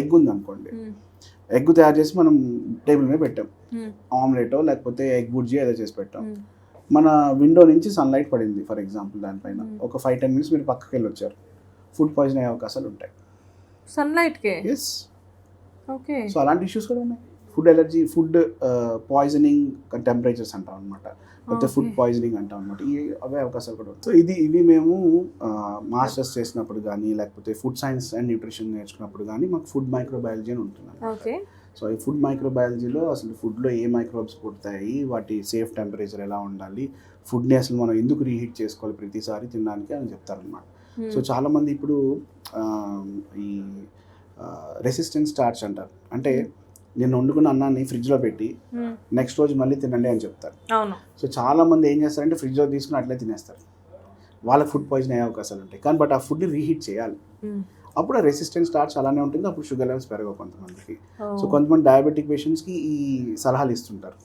Egg ఉంది అనుకోండి egg తయారు చేసి మనం టేబుల్ మీద పెట్టాం. ఆమ్లెటో లేకపోతే ఎగ్ బుర్జీ ఏదో చేసి పెట్టాం. మన విండో నుంచి సన్లైట్ పడింది ఫర్ ఎగ్జాంపుల్ దానిపైన. ఒక ఫైవ్ టెన్ మినిట్స్ మీరు పక్కకి వెళ్ళి వచ్చారు ఫుడ్ పాయిజన్ అయ్యే అవకాశాలు ఉంటాయి సన్లైట్ కే ఎస్ ఓకే. సో అలాంటి ఇష్యూస్ కూడా ఉన్నాయి. Food allergy food poisoning temperatures అంటాం అనమాట లేకపోతే ఫుడ్. పాయిజనింగ్ అంటాం అనమాట ఈ అవే అవకాశాలు కూడా సో ఇది ఇవి మేము మాస్టర్స్ చేసినప్పుడు కానీ లేకపోతే ఫుడ్ సైన్స్ అండ్ న్యూట్రిషన్ నేర్చుకున్నప్పుడు కానీ మాకు ఫుడ్ మైక్రోబయాలజీ అని ఉంటుంది సో ఈ ఫుడ్ మైక్రోబయాలజీలో అసలు ఫుడ్లో ఏ మైక్రోబ్స్ పుడతాయి వాటి సేఫ్ టెంపరేచర్ ఎలా ఉండాలి ఫుడ్ని అసలు మనం ఎందుకు రీహీట్ చేసుకోవాలి ప్రతిసారి తినడానికి అని చెప్తారనమాట సో చాలామంది ఇప్పుడు ఈ రెసిస్టెంట్ స్టార్చ్ అంటారు. అంటే నేను వండుకున్న అన్నాన్ని ఫ్రిడ్జ్లో పెట్టి నెక్స్ట్ రోజు మళ్ళీ తినండి అని చెప్తారు. సో చాలామంది ఏం చేస్తారంటే ఫ్రిడ్జ్లో తీసుకుని అట్లే తినేస్తారు. వాళ్ళకి ఫుడ్ పాయిజన్ అయ్యే అవకాశాలు ఉంటాయి. కానీ బట్ ఆ ఫుడ్ని రీహీట్ చేయాలి. అప్పుడు ఆ రెసిస్టెంట్ స్టార్చ్ అలానే ఉంటుంది. అప్పుడు షుగర్ లెవెల్స్ పెరగవు కొంతమందికి. సో కొంతమంది డయాబెటిక్ పేషెంట్స్కి ఈ సలహాలు ఇస్తుంటారు.